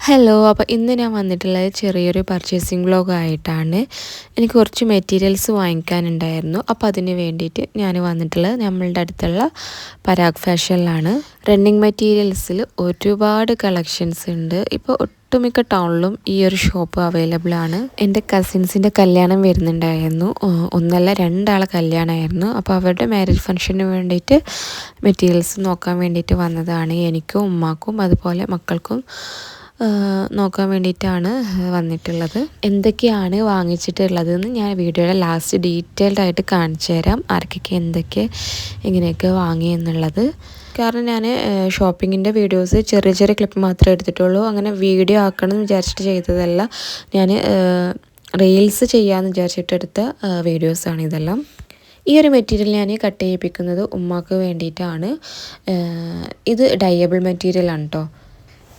Hello അപ്പോൾ ഇന്ന് ഞാൻ വന്നിട്ടുള്ളത് ചെറിയൊരു പർച്ചേസിങ് വ്ലോഗായിട്ടാണ് എനിക്ക് കുറച്ച് മെറ്റീരിയൽസ് വാങ്ങിക്കാനുണ്ടായിരുന്നു. അപ്പോൾ അതിന് വേണ്ടിയിട്ട് ഞാൻ വന്നിട്ടുള്ളത് നമ്മളുടെ അടുത്തുള്ള പരാഗ് ഫാഷനിലാണ് റണ്ണിങ് മെറ്റീരിയൽസിൽ ഒരുപാട് കളക്ഷൻസ് ഉണ്ട്. ഇപ്പോൾ ഒട്ടുമിക്ക ടൗണിലും ഈ ഒരു ഷോപ്പ് അവൈലബിൾ ആണ്. എന്റെ കസിൻസിന്റെ കല്യാണം വരുന്നുണ്ടായിരുന്നു. ഒന്നല്ല രണ്ടാളെ കല്യാണമായിരുന്നു. അപ്പോൾ അവരുടെ മാരേജ് ഫംഗ്ഷന് വേണ്ടിയിട്ട് മെറ്റീരിയൽസ് നോക്കാൻ വേണ്ടിയിട്ട് വന്നതാണ് എനിക്കും ഉമ്മാക്കും അതുപോലെ മക്കൾക്കും നോക്കാൻ വേണ്ടിയിട്ടാണ് വന്നിട്ടുള്ളത്. എന്തൊക്കെയാണ് വാങ്ങിച്ചിട്ടുള്ളതെന്ന് ഞാൻ വീഡിയോയുടെ ലാസ്റ്റ് ഡീറ്റെയിൽഡ് ആയിട്ട് കാണിച്ചു തരാം. ആർക്കൊക്കെ എന്തൊക്കെ എങ്ങനെയൊക്കെ വാങ്ങി എന്നുള്ളത്. കാരണം ഞാൻ ഷോപ്പിങ്ങിന്റെ വീഡിയോസ് ചെറിയ ചെറിയ ക്ലിപ്പ് മാത്രമേ എടുത്തിട്ടുള്ളൂ. അങ്ങനെ വീഡിയോ ആക്കണം എന്ന് വിചാരിച്ചിട്ട് ചെയ്തതല്ല. ഞാൻ റീൽസ് ചെയ്യാമെന്ന് വിചാരിച്ചിട്ടെടുത്ത വീഡിയോസാണ് ഇതെല്ലാം. ഈ ഒരു മെറ്റീരിയൽ ഞാൻ കട്ട് ചെയ്യിപ്പിക്കുന്നത് ഉമ്മാക്ക് വേണ്ടിയിട്ടാണ്. ഇത് ഡയബിൾ മെറ്റീരിയലാണ് കേട്ടോ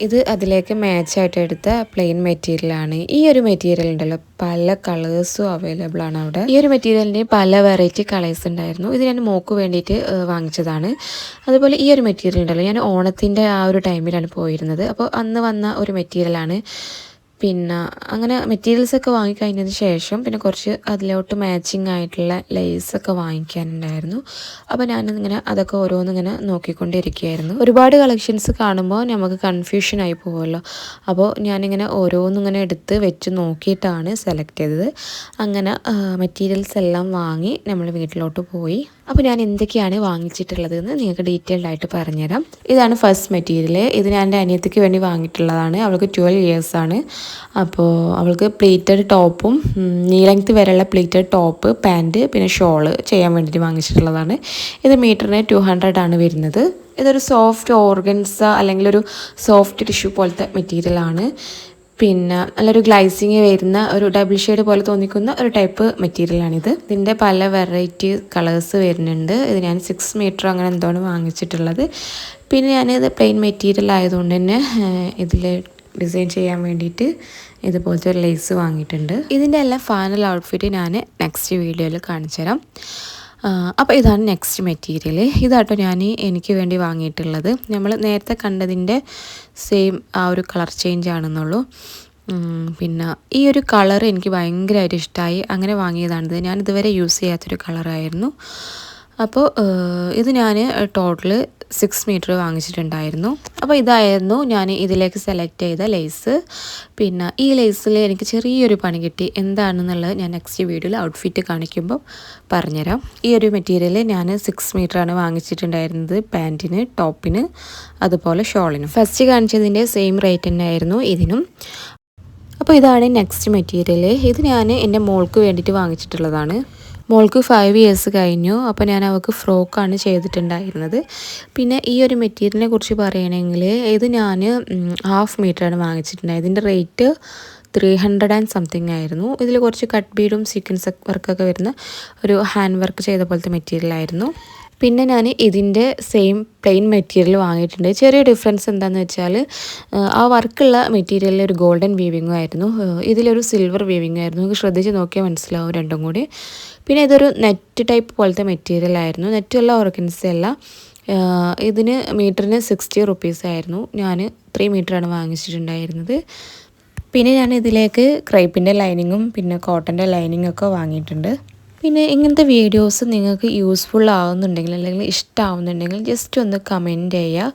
ഇത് അതിലേക്ക് മാച്ചായിട്ട് എടുത്ത പ്ലെയിൻ മെറ്റീരിയലാണ് ഈ ഒരു മെറ്റീരിയൽ ഉണ്ടല്ലോ പല കളേഴ്സും അവൈലബിൾ ആണ് അവിടെ. ഈ ഒരു മെറ്റീരിയലിന് പല വെറൈറ്റി കളേഴ്സ് ഉണ്ടായിരുന്നു. ഇത് ഞാൻ മോക്ക് വേണ്ടിയിട്ട് വാങ്ങിച്ചതാണ്. അതുപോലെ ഈ ഒരു മെറ്റീരിയൽ ഉണ്ടല്ലോ ഞാൻ ഓണത്തിന്റെ ആ ഒരു ടൈമിലാണ് പോയിരുന്നത്. അപ്പോൾ അന്ന് വന്ന ഒരു മെറ്റീരിയലാണ് പിന്നെ അങ്ങനെ മെറ്റീരിയൽസ് ഒക്കെ വാങ്ങിക്കഴിഞ്ഞതിന് ശേഷം പിന്നെ കുറച്ച് അതിലോട്ട് മാച്ചിങ് ആയിട്ടുള്ള ലേസ് ഒക്കെ വാങ്ങിക്കാനുണ്ടായിരുന്നു. അപ്പോൾ ഞാനിങ്ങനെ അതൊക്കെ ഓരോന്നിങ്ങനെ നോക്കിക്കൊണ്ടിരിക്കുകയായിരുന്നു. ഒരുപാട് കളക്ഷൻസ് കാണുമ്പോൾ നമുക്ക് കൺഫ്യൂഷൻ ആയി പോകുമല്ലോ അപ്പോൾ ഞാനിങ്ങനെ ഓരോന്നിങ്ങനെ എടുത്ത് വെച്ച് നോക്കിയിട്ടാണ് സെലക്ട് ചെയ്തത്. അങ്ങനെ മെറ്റീരിയൽസ് എല്ലാം വാങ്ങി നമ്മൾ വീട്ടിലോട്ട് പോയി. അപ്പോൾ ഞാൻ എന്തൊക്കെയാണ് വാങ്ങിച്ചിട്ടുള്ളത് എന്ന് നിങ്ങൾക്ക് ഡീറ്റെയിൽഡ് ആയിട്ട് പറഞ്ഞുതരാം. ഇതാണ് ഫസ്റ്റ് മെറ്റീരിയൽ ഇത് ഞാൻ എന്റെ അനിയത്തിക്ക് വേണ്ടി വാങ്ങിയിട്ടുള്ളതാണ്. അവൾക്ക് ട്വൽവ് ഇയേഴ്സ് ആണ്. അപ്പോൾ അവൾക്ക് പ്ലേറ്റഡ് ടോപ്പും നീ ലെങ്ത് വരെയുള്ള പ്ലേറ്റഡ് ടോപ്പ് പാന്റ് പിന്നെ ഷോൾ ചെയ്യാൻ വേണ്ടിയിട്ട് വാങ്ങിച്ചിട്ടുള്ളതാണ്. ഇത് മീറ്ററിന് ടു ആണ് വരുന്നത്. ഇതൊരു സോഫ്റ്റ് ഓർഗൻസ് അല്ലെങ്കിൽ ഒരു സോഫ്റ്റ് ടിഷ്യൂ പോലത്തെ മെറ്റീരിയലാണ് പിന്നെ നല്ലൊരു ഗ്ലൈസിങ് വരുന്ന ഒരു ഡബിൾ ഷെയ്ഡ് പോലെ തോന്നിക്കുന്ന ഒരു ടൈപ്പ് മെറ്റീരിയലാണിത് ഇതിന്റെ പല വെറൈറ്റി കളേഴ്സ് വരുന്നുണ്ട്. ഇത് ഞാൻ സിക്സ് മീറ്റർ അങ്ങനെ എന്തോണ് വാങ്ങിച്ചിട്ടുള്ളത്. പിന്നെ ഞാനിത് പ്ലെയിൻ മെറ്റീരിയൽ ആയതുകൊണ്ട് തന്നെ ഇതിൽ ഡിസൈൻ ചെയ്യാൻ വേണ്ടിയിട്ട് ഇതുപോലത്തെ ഒരു ലേസ് വാങ്ങിയിട്ടുണ്ട്. ഇതിന്റെ എല്ലാം ഫൈനൽ ഔട്ട്ഫിറ്റ് ഞാൻ നെക്സ്റ്റ് വീഡിയോയിൽ കാണിച്ചു തരാം അപ്പോൾ ഇതാണ് നെക്സ്റ്റ് മെറ്റീരിയൽ ഇതാട്ടോ ഞാൻ എനിക്ക് വേണ്ടി വാങ്ങിയിട്ടുള്ളത്. നമ്മൾ നേരത്തെ കണ്ടതിന്റെ സെയിം ആ ഒരു കളർ ചേഞ്ച് ആണെന്നുള്ളൂ. പിന്നെ ഈ ഒരു കളർ എനിക്ക് ഭയങ്കരമായിട്ട് ഇഷ്ടമായി അങ്ങനെ വാങ്ങിയതാണിത് ഞാൻ ഇതുവരെ യൂസ് ചെയ്യാത്തൊരു കളറായിരുന്നു അപ്പോൾ ഇത് ഞാൻ ടോട്ടൽ സിക്സ് മീറ്റർ വാങ്ങിച്ചിട്ടുണ്ടായിരുന്നു. അപ്പോൾ ഇതായിരുന്നു ഞാൻ ഇതിലേക്ക് സെലക്ട് ചെയ്ത ലേസ് പിന്നെ ഈ ലേസിൽ എനിക്ക് ചെറിയൊരു പണി കിട്ടി. എന്താണെന്നുള്ളത് ഞാൻ നെക്സ്റ്റ് വീഡിയോയിൽ ഔട്ട്ഫിറ്റ് കാണിക്കുമ്പോൾ പറഞ്ഞുതരാം. ഈ ഒരു മെറ്റീരിയൽ ഞാൻ സിക്സ് മീറ്ററാണ് വാങ്ങിച്ചിട്ടുണ്ടായിരുന്നത്. പാന്റിന് ടോപ്പിന് അതുപോലെ ഷോളിനും ഫസ്റ്റ് കാണിച്ചതിന്റെ സെയിം റേറ്റ് തന്നെയായിരുന്നു ഇതിനും. അപ്പോൾ ഇതാണ് നെക്സ്റ്റ് മെറ്റീരിയൽ ഇത് ഞാൻ എന്റെ മോൾക്ക് വേണ്ടിയിട്ട് വാങ്ങിച്ചിട്ടുള്ളതാണ്. മോൾക്ക് ഫൈവ് ഇയേഴ്സ് കഴിഞ്ഞു. അപ്പോൾ ഞാൻ അവൾക്ക് ഫ്രോക്കാണ് ചെയ്തിട്ടുണ്ടായിരുന്നത്. പിന്നെ ഈ ഒരു മെറ്റീരിയലിനെ കുറിച്ച് പറയണമെങ്കിൽ ഇത് ഞാൻ ഹാഫ് മീറ്ററാണ് വാങ്ങിച്ചിട്ടുണ്ടായത് ഇതിന്റെ rate three hundred and something ആയിരുന്നു. ഇതിൽ കുറച്ച് കട്ട് ബീഡും സീക്വൻസ് വർക്കൊക്കെ വരുന്ന ഒരു ഹാൻഡ് വർക്ക് ചെയ്ത പോലത്തെ മെറ്റീരിയൽ ആയിരുന്നു. പിന്നെ ഞാൻ ഇതിന്റെ സെയിം പ്ലെയിൻ മെറ്റീരിയൽ വാങ്ങിയിട്ടുണ്ട്. ചെറിയ ഡിഫറൻസ് എന്താണെന്ന് വെച്ചാൽ ആ വർക്കുള്ള മെറ്റീരിയലിൽ ഒരു ഗോൾഡൻ വീവിങ്ങും ആയിരുന്നു. ഇതിലൊരു സിൽവർ വീവിങ് ആയിരുന്നു. നിങ്ങൾക്ക് ശ്രദ്ധിച്ച് നോക്കിയാൽ മനസ്സിലാവും രണ്ടും കൂടി. പിന്നെ ഇതൊരു നെറ്റ് ടൈപ്പ് പോലത്തെ മെറ്റീരിയൽ ആയിരുന്നു. നെറ്റുള്ള ഓർഗൻസ് അല്ല. ഇതിന് മീറ്ററിന് സിക്സ്റ്റി റുപ്പീസ് ആയിരുന്നു. ഞാൻ ത്രീ മീറ്ററാണ് വാങ്ങിച്ചിട്ടുണ്ടായിരുന്നത്. പിന്നെ ഞാൻ ഇതിലേക്ക് ക്രൈപ്പിന്റെ ലൈനിങ്ങും പിന്നെ കോട്ടന്റെ ലൈനിങ്ങൊക്കെ വാങ്ങിയിട്ടുണ്ട്. പിന്നെ ഇങ്ങനത്തെ വീഡിയോസ് നിങ്ങൾക്ക് യൂസ്ഫുൾ ആവുന്നുണ്ടെങ്കിൽ അല്ലെങ്കിൽ ഇഷ്ടമാവുന്നുണ്ടെങ്കിൽ ജസ്റ്റ് ഒന്ന് കമന്റ് ചെയ്യുക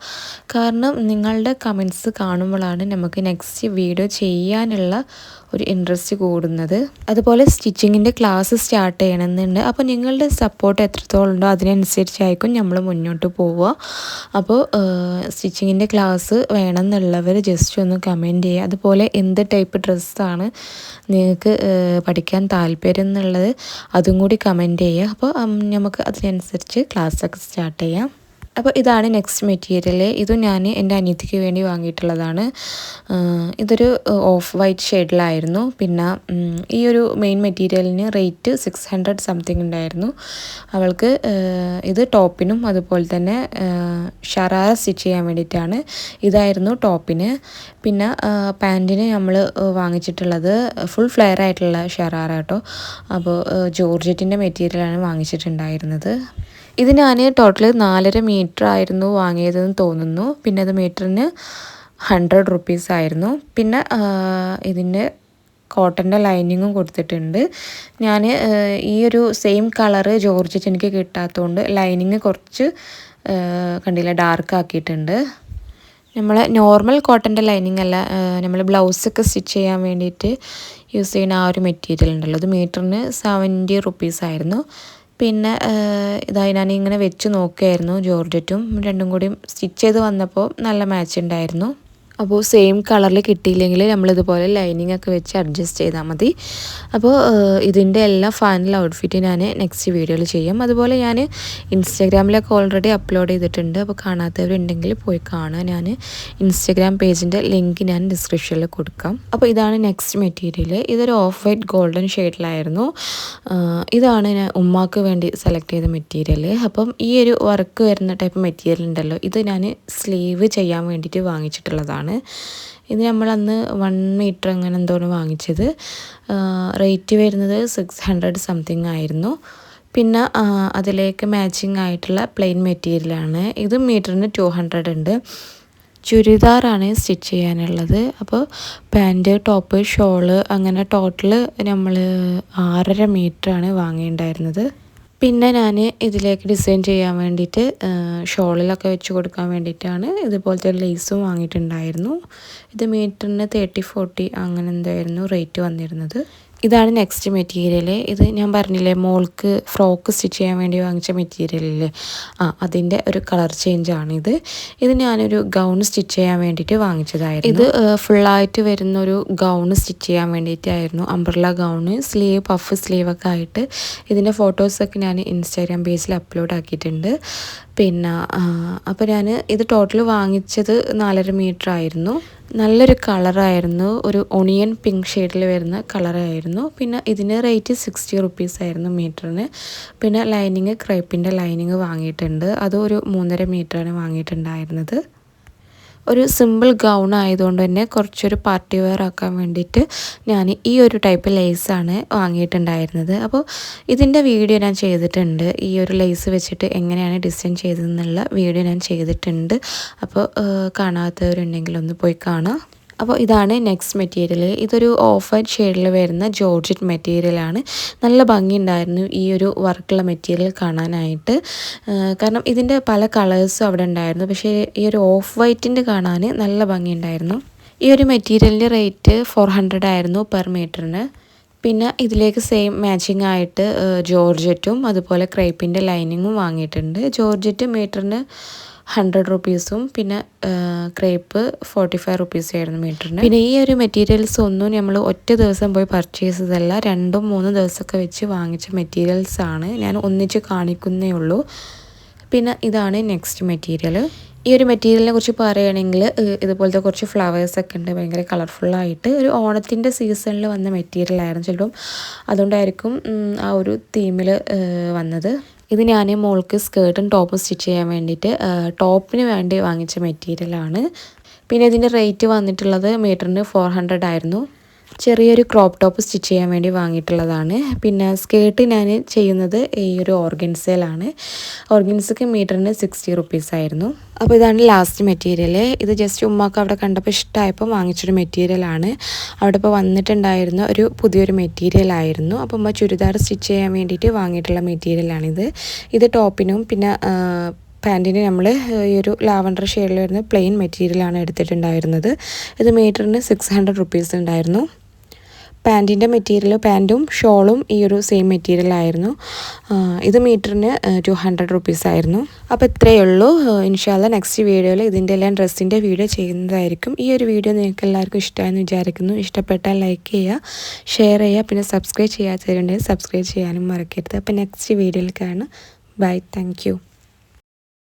കാരണം നിങ്ങളുടെ കമന്റ്സ് കാണുമ്പോഴാണ് നമുക്ക് നെക്സ്റ്റ് വീഡിയോ ചെയ്യാനുള്ള ഒരു ഇൻട്രസ്റ്റ് കൂടുന്നത്. അതുപോലെ സ്റ്റിച്ചിങ്ങിന്റെ ക്ലാസ് സ്റ്റാർട്ട് ചെയ്യണമെന്നുണ്ട്. അപ്പോൾ നിങ്ങളുടെ സപ്പോർട്ട് എത്രത്തോളം ഉണ്ടോ അതിനനുസരിച്ചായിരിക്കും നമ്മൾ മുന്നോട്ട് പോവുക. അപ്പോൾ സ്റ്റിച്ചിങ്ങിന്റെ ക്ലാസ് വേണമെന്നുള്ളവർ ജസ്റ്റ് ഒന്ന് കമന്റ് ചെയ്യുക. അതുപോലെ എന്ത് ടൈപ്പ് ഡ്രസ്സാണ് നിങ്ങൾക്ക് പഠിക്കാൻ താല്പര്യം എന്നുള്ളത് അതും കൂടി കമന്റ് ചെയ്യുക. അപ്പോൾ നമുക്ക് അതിനനുസരിച്ച് ക്ലാസ്സൊക്കെ സ്റ്റാർട്ട് ചെയ്യാം. അപ്പോൾ ഇതാണ് നെക്സ്റ്റ് മെറ്റീരിയൽ. ഇത് ഞാൻ എന്റെ അനിയത്തിക്ക് വേണ്ടി വാങ്ങിയിട്ടുള്ളതാണ്. ഇതൊരു ഓഫ് വൈറ്റ് ഷെയ്ഡിലായിരുന്നു. പിന്നെ ഈ ഒരു മെയിൻ മെറ്റീരിയലിന് റേറ്റ് സിക്സ് ഹൺഡ്രഡ് സംതിങ് ഉണ്ടായിരുന്നു. അവൾക്ക് ഇത് ടോപ്പിനും അതുപോലെ തന്നെ ഷറാറ സ്റ്റിച്ച് ചെയ്യാൻ വേണ്ടിയിട്ടാണ്. ഇതായിരുന്നു ടോപ്പിന്. പിന്നെ പാന്റിന് നമ്മൾ വാങ്ങിച്ചിട്ടുള്ളത് ഫുൾ ഫ്ലെയർ ആയിട്ടുള്ള ഷറാറ കേട്ടോ. അപ്പോൾ ജോർജറ്റിന്റെ മെറ്റീരിയലാണ് വാങ്ങിച്ചിട്ടുണ്ടായിരുന്നത്. ഇത് ഞാൻ ടോട്ടൽ നാലര മീറ്റർ ആയിരുന്നു വാങ്ങിയതെന്ന് തോന്നുന്നു. പിന്നെ അത് മീറ്ററിന് ഹൺഡ്രഡ് റുപ്പീസ് ആയിരുന്നു. പിന്നെ ഇതിന്റെ കോട്ടന്റെ ലൈനിങ്ങും കൊടുത്തിട്ടുണ്ട്. ഞാൻ ഈ ഒരു സെയിം കളറ് ജോർജറ്റ് എനിക്ക് കിട്ടാത്തതുകൊണ്ട് ലൈനിങ് കുറച്ച് കണ്ടില്ല ഡാർക്ക് ആക്കിയിട്ടുണ്ട്. നമ്മൾ നോർമൽ കോട്ടന്റെ ലൈനിങ് അല്ല നമ്മൾ ബ്ലൗസൊക്കെ സ്റ്റിച്ച് ചെയ്യാൻ വേണ്ടിയിട്ട് യൂസ് ചെയ്യുന്ന ആ ഒരു മെറ്റീരിയൽ ഉണ്ടല്ലോ. അത് മീറ്ററിന് സെവന്റി റുപ്പീസ് ആയിരുന്നു. പിന്നെ ഇതായി ഞാൻ ഇങ്ങനെ വെച്ച് നോക്കുകയായിരുന്നു ജോർജറ്റും രണ്ടും കൂടി സ്റ്റിച്ച് ചെയ്ത് വന്നപ്പോൾ നല്ല മാച്ച് ഉണ്ടായിരുന്നു. അപ്പോൾ സെയിം കളറിൽ കിട്ടിയില്ലെങ്കിൽ നമ്മളിതുപോലെ ലൈനിങ് ഒക്കെ വെച്ച് അഡ്ജസ്റ്റ് ചെയ്താൽ മതി. അപ്പോൾ ഇതിന്റെ എല്ലാ ഫൈനൽ ഔട്ട്ഫിറ്റ് ഞാൻ നെക്സ്റ്റ് വീഡിയോയിൽ ചെയ്യും. അതുപോലെ ഞാൻ ഇൻസ്റ്റാഗ്രാമിലൊക്കെ ഓൾറെഡി അപ്ലോഡ് ചെയ്തിട്ടുണ്ട്. അപ്പോൾ കാണാത്തവരുണ്ടെങ്കിൽ പോയി കാണുക. ഞാൻ ഇൻസ്റ്റാഗ്രാം പേജിന്റെ ലിങ്ക് ഞാൻ ഡിസ്ക്രിപ്ഷനിൽ കൊടുക്കാം. അപ്പോൾ ഇതാണ് നെക്സ്റ്റ് മെറ്റീരിയൽ ഇതൊരു ഓഫ് വൈറ്റ് ഗോൾഡൻ ഷെയ്ഡിലായിരുന്നു ഇതാണ് ഞാൻ ഉമ്മാക്ക് വേണ്ടി സെലക്ട് ചെയ്ത മെറ്റീരിയൽ അപ്പം ഈ ഒരു വർക്ക് വരുന്ന ടൈപ്പ് മെറ്റീരിയൽ ഉണ്ടല്ലോ ഇത് ഞാൻ സ്ലീവ് ചെയ്യാൻ വേണ്ടിയിട്ട് വാങ്ങിച്ചിട്ടുള്ളതാണ്. ആണ്. ഇത് നമ്മൾ അന്ന് വൺ മീറ്റർ അങ്ങനെ എന്തോന്ന് വാങ്ങിച്ചത്? റേറ്റ് വരുന്നത് സിക്സ് ഹൺഡ്രഡ് സംതിങ് ആയിരുന്നു. പിന്നെ അതിലേക്ക് മാച്ചിങ് ആയിട്ടുള്ള പ്ലെയിൻ മെറ്റീരിയലാണ് ഇത് മീറ്ററിന് ടു ഹൺഡ്രഡ് ഉണ്ട്. ചുരിദാറാണ് സ്റ്റിച്ച് ചെയ്യാനുള്ളത്. അപ്പോൾ പാന്റ് ടോപ്പ് ഷോൾ അങ്ങനെ ടോട്ടൽ നമ്മൾ ആറര മീറ്ററാണ് വാങ്ങിയിട്ടുണ്ടായിരുന്നത്. പിന്നെ ഞാൻ ഇതിലേക്ക് ഡിസൈൻ ചെയ്യാൻ വേണ്ടിയിട്ട് ഷോളിലൊക്കെ വെച്ച് കൊടുക്കാൻ വേണ്ടിയിട്ടാണ് ഇതുപോലത്തെ ലേസും വാങ്ങിയിട്ടുണ്ടായിരുന്നു. ഇത് മീറ്ററിന് തേർട്ടി ഫോർട്ടി അങ്ങനെ എന്തായിരുന്നു റേറ്റ് വന്നിരുന്നത്. ഇതാണ് നെക്സ്റ്റ് മെറ്റീരിയൽ ഇത് ഞാൻ പറഞ്ഞില്ലേ മോൾക്ക് ഫ്രോക്ക് സ്റ്റിച്ച് ചെയ്യാൻ വേണ്ടി വാങ്ങിച്ച മെറ്റീരിയലില്ലേ ആ അതിന്റെ ഒരു കളർ ചേഞ്ച് ആണിത് ഇത്. ഞാനൊരു ഗൗൺ സ്റ്റിച്ച് ചെയ്യാൻ വേണ്ടിയിട്ട് വാങ്ങിച്ചതായിരുന്നു. ഇത് ഫുള്ളായിട്ട് വരുന്ന ഒരു ഗൗൺ സ്റ്റിച്ച് ചെയ്യാൻ വേണ്ടിയിട്ടായിരുന്നു. Umbrella gown sleeve puff sleeve ഒക്കെ ആയിട്ട് ഇതിന്റെ ഫോട്ടോസൊക്കെ ഞാൻ ഇൻസ്റ്റാഗ്രാം പേജിൽ അപ്ലോഡ് ആക്കിയിട്ടുണ്ട്. പിന്നെ അപ്പോൾ ഞാൻ ഇത് ടോട്ടൽ വാങ്ങിച്ചത് നാലര മീറ്റർ ആയിരുന്നു. നല്ലൊരു കളറായിരുന്നു. ഒരു ഒണിയൻ പിങ്ക് ഷെയ്ഡിൽ വരുന്ന കളറായിരുന്നു. പിന്നെ ഇതിന് റേറ്റ് സിക്സ്റ്റി റുപ്പീസ് ആയിരുന്നു മീറ്ററിന്. പിന്നെ ലൈനിങ് ക്രൈപ്പിന്റെ ലൈനിങ് വാങ്ങിയിട്ടുണ്ട്. അതും ഒരു മൂന്നര മീറ്ററാണ് വാങ്ങിയിട്ടുണ്ടായിരുന്നത്. ഒരു സിമ്പിൾ ഗൗൺ ആയതുകൊണ്ട് തന്നെ കുറച്ചൊരു പാർട്ടി വെയർ ആക്കാൻ വേണ്ടിയിട്ട് ഞാൻ ഈ ഒരു ടൈപ്പ് ലേസാണ് വാങ്ങിയിട്ടുണ്ടായിരുന്നത്. അപ്പോൾ ഇതിന്റെ വീഡിയോ ഞാൻ ചെയ്തിട്ടുണ്ട്. ഈ ഒരു ലേസ് വെച്ചിട്ട് എങ്ങനെയാണ് ഡിസൈൻ ചെയ്തതെന്നുള്ള വീഡിയോ ഞാൻ ചെയ്തിട്ടുണ്ട്. അപ്പോൾ കാണാത്തവരുണ്ടെങ്കിൽ ഒന്ന് പോയി കാണാം. അപ്പോൾ ഇതാണ് നെക്സ്റ്റ് മെറ്റീരിയൽ ഇതൊരു ഓഫ് വൈറ്റ് ഷെയ്ഡിൽ വരുന്ന ജോർജറ്റ് മെറ്റീരിയലാണ് നല്ല ഭംഗിയുണ്ടായിരുന്നു ഈ ഒരു വർക്കുള്ള മെറ്റീരിയൽ കാണാനായിട്ട്. കാരണം ഇതിന്റെ പല കളേഴ്സും അവിടെ ഉണ്ടായിരുന്നു. പക്ഷേ ഈ ഒരു ഓഫ് വൈറ്റിന്റെ കാണാൻ നല്ല ഭംഗിയുണ്ടായിരുന്നു. ഈ ഒരു മെറ്റീരിയലിന്റെ റേറ്റ് ഫോർ ഹൺഡ്രഡ് ആയിരുന്നു പെർ മീറ്ററിന് പിന്നെ ഇതിലേക്ക് സെയിം മാച്ചിങ് ആയിട്ട് ജോർജറ്റും അതുപോലെ ക്രൈപ്പിന്റെ ലൈനിങ്ങും വാങ്ങിയിട്ടുണ്ട്. ജോർജറ്റ് മീറ്ററിന് ഹൺഡ്രഡ് റുപ്പീസും പിന്നെ ക്രേപ്പ് ഫോർട്ടി ഫൈവ് റുപ്പീസും ആയിരുന്നു മീറ്ററിന്. പിന്നെ ഈ ഒരു മെറ്റീരിയൽസ് ഒന്നും നമ്മൾ ഒറ്റ ദിവസം പോയി പർച്ചേസ് ചെയ്തല്ല രണ്ടും മൂന്നും ദിവസമൊക്കെ വെച്ച് വാങ്ങിച്ച മെറ്റീരിയൽസ് ആണ് ഞാൻ ഒന്നിച്ച് കാണിക്കുന്നേ ഉള്ളൂ. പിന്നെ ഇതാണ് നെക്സ്റ്റ് മെറ്റീരിയൽ ഈ ഒരു മെറ്റീരിയലിനെ കുറിച്ച് പറയുകയാണെങ്കിൽ ഇതുപോലത്തെ കുറച്ച് ഫ്ലവേഴ്സൊക്കെ ഉണ്ട് ഭയങ്കര കളർഫുള്ളായിട്ട് ഒരു ഓണത്തിന്റെ സീസണിൽ വന്ന മെറ്റീരിയൽ ആയിരുന്നു ചിലപ്പം. അതുകൊണ്ടായിരിക്കും ആ ഒരു തീമിൽ വന്നത്. ഇത് ഞാൻ മോൾക്ക് സ്കേർട്ടും ടോപ്പും സ്റ്റിച്ച് ചെയ്യാൻ വേണ്ടിയിട്ട് ടോപ്പിന് വേണ്ടി വാങ്ങിച്ച മെറ്റീരിയലാണ്. പിന്നെ ഇതിന്റെ റേറ്റ് വന്നിട്ടുള്ളത് മീറ്ററിന് ഫോർ ഹൺഡ്രഡ് ആയിരുന്നു. ചെറിയൊരു ക്രോപ്പ് ടോപ്പ് സ്റ്റിച്ച് ചെയ്യാൻ വേണ്ടി വാങ്ങിയിട്ടുള്ളതാണ്. പിന്നെ സ്കേർട്ട് ഞാൻ ചെയ്യുന്നത് ഈ ഒരു ഓർഗൻസയിലാണ് ഓർഗൻസക്ക് മീറ്ററിന് സിക്സ്റ്റി റുപ്പീസ് ആയിരുന്നു. അപ്പോൾ ഇതാണ് ലാസ്റ്റ് മെറ്റീരിയൽ ഇത് ജസ്റ്റ് ഉമ്മാക്ക് അവിടെ കണ്ടപ്പോൾ ഇഷ്ടമായപ്പോൾ വാങ്ങിച്ചൊരു മെറ്റീരിയലാണ് അവിടെ ഇപ്പോൾ വന്നിട്ടുണ്ടായിരുന്ന ഒരു പുതിയൊരു മെറ്റീരിയൽ ആയിരുന്നു. അപ്പോൾ ഉമ്മ ചുരിദാർ സ്റ്റിച്ച് ചെയ്യാൻ വേണ്ടിയിട്ട് വാങ്ങിയിട്ടുള്ള മെറ്റീരിയലാണിത് ഇത്. ടോപ്പിനും പിന്നെ പാന്റിന് നമ്മൾ ഈ ഒരു ലാവൻഡർ ഷെയ്ഡിൽ വരുന്ന പ്ലെയിൻ മെറ്റീരിയലാണ് എടുത്തിട്ടുണ്ടായിരുന്നത്. ഇത് മീറ്ററിന് സിക്സ് ഹൺഡ്രഡ് റുപ്പീസ് ഉണ്ടായിരുന്നു. പാന്റിന്റെ മെറ്റീരിയൽ പാന്റും ഷോളും ഈ ഒരു സെയിം മെറ്റീരിയൽ ആയിരുന്നു. ഇത് മീറ്ററിന് ടു ഹൺഡ്രഡ് റുപ്പീസ് ആയിരുന്നു. അപ്പോൾ ഇത്രയേ ഉള്ളൂ. ഇൻഷാല്ല നെക്സ്റ്റ് വീഡിയോയിൽ ഇതിന്റെ എല്ലാം ഡ്രസ്സിന്റെ വീഡിയോ ചെയ്യുന്നതായിരിക്കും. ഈ ഒരു വീഡിയോ നിങ്ങൾക്ക് എല്ലാവർക്കും ഇഷ്ടമായെന്ന് വിചാരിക്കുന്നു. ഇഷ്ടപ്പെട്ടാൽ ലൈക്ക് ചെയ്യുക ഷെയർ ചെയ്യുക പിന്നെ സബ്സ്ക്രൈബ് ചെയ്യാത്തവരുണ്ടെങ്കിൽ സബ്സ്ക്രൈബ് ചെയ്യാനും മറക്കരുത്. അപ്പോൾ നെക്സ്റ്റ് വീഡിയോയിൽ കാണാം. Bye thank